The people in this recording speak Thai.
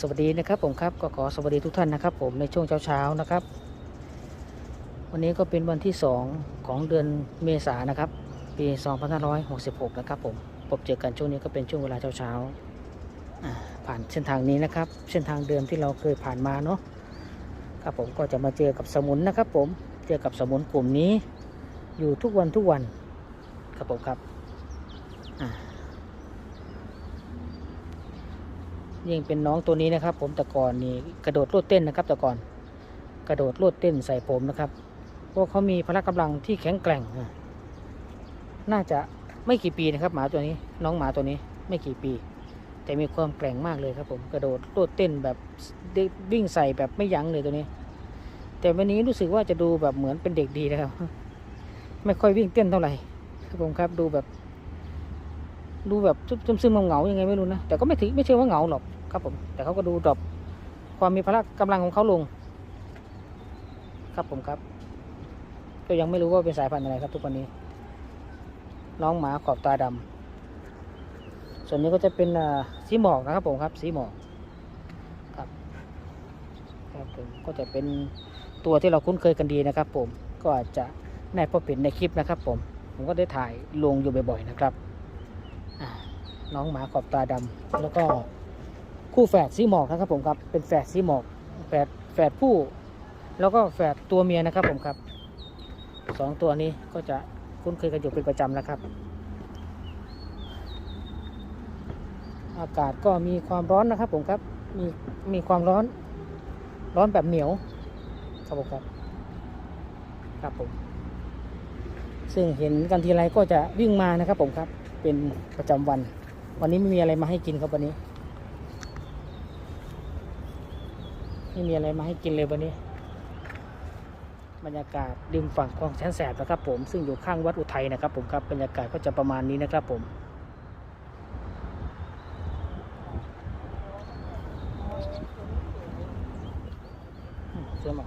สวัสดีนะครับผมครับก็ขอสวัสดีทุกท่านนะครับ ผมในช่วงเช้าๆนะครับ วันนี้ก็เป็นวันที่ 2 ของเดือนเมษายนนะครับ ปี2566 นะครับ ผมพบเจอกันช่วงนี้ก็เป็นช่วงเวลาเช้าๆอ่าผ่านเส้นทางนี้นะครับ เส้นทางเดิมที่เราเคยผ่านมาเนาะครับผมก็จะมาเจอกับสมุนนะครับ ผมเจอกับสมุนกลุ่มนี้ อยู่ทุกวันทุกวันครับผมครับอ่า ยิ่งเป็นน้องตัวนี้นะครับ ผมแต่ก่อนนี่กระโดดโลดเต้นนะครับ แต่ก่อน กระโดดโลดเต้นใส่ผมนะครับเพราะเขามีพละกำลังที่แข็งแกร่ง น่าจะไม่กี่ปีนะครับ หมาตัวนี้ น้องหมาตัวนี้ไม่กี่ปี แต่มีความแกร่งมากเลยครับ ผมกระโดดโลดเต้นแบบวิ่งใส่แบบไม่ยั้งเลยตัวนี้ แต่วันนี้รู้สึกว่าจะดูแบบเหมือนเป็นเด็กดีนะครับ ไม่ค่อยวิ่งเต้นเท่าไหร่ครับผมครับดูแบบดูแบบซึมซึมๆเหงาๆยังไงไม่รู้นะ แต่ก็ไม่ถึงไม่เชื่อว่าเหงาหรอก ครับผม แต่เขาก็ดูดรอปความมีพละกำลังของเขาลง ครับผมครับ ก็ยังไม่รู้ว่าเป็นสายพันธุ์อะไรครับ ทุกวันนี้ น้องหมาขอบตาดำส่วนนี้ก็จะเป็นสีหมอกนะครับผมครับ สีหมอกครับครับผมก็จะเป็นตัวที่เราคุ้นเคยกันดีนะครับ ผมก็อาจจะในพบเห็นในคลิปนะครับ ผม ผมก็ได้ถ่ายลงอยู่บ่อยๆนะครับน้องหมาขอบตาดำแล้วก็ คู่แฝดสีหมอกนะครับผมครับเป็นแฝดสีหมอกแฝดแฝดผู้ แล้วก็แฝดตัวเมียนะครับผมครับสองตัวนี้ก็จะคุ้นเคยกันอยู่เป็นประจำแล้วครับ อากาศก็มีความร้อนนะครับผมครับมีมีความร้อนร้อนแบบเหนียวครับผมครับครับผมซึ่งเห็นกันทีไรก็จะวิ่งมานะครับผมครับเป็นประจำวัน วันนี้ไม่มีอะไรมาให้กินครับวันนี้ ไม่มีอะไรมาให้กินเลยวันนี้ บรรยากาศริมฝั่งคลองแสนแสบนะครับผมซึ่งอยู่ข้างวัดอุทัยนะครับผมครับบรรยากาศก็จะประมาณนี้นะครับผมเสื้อมา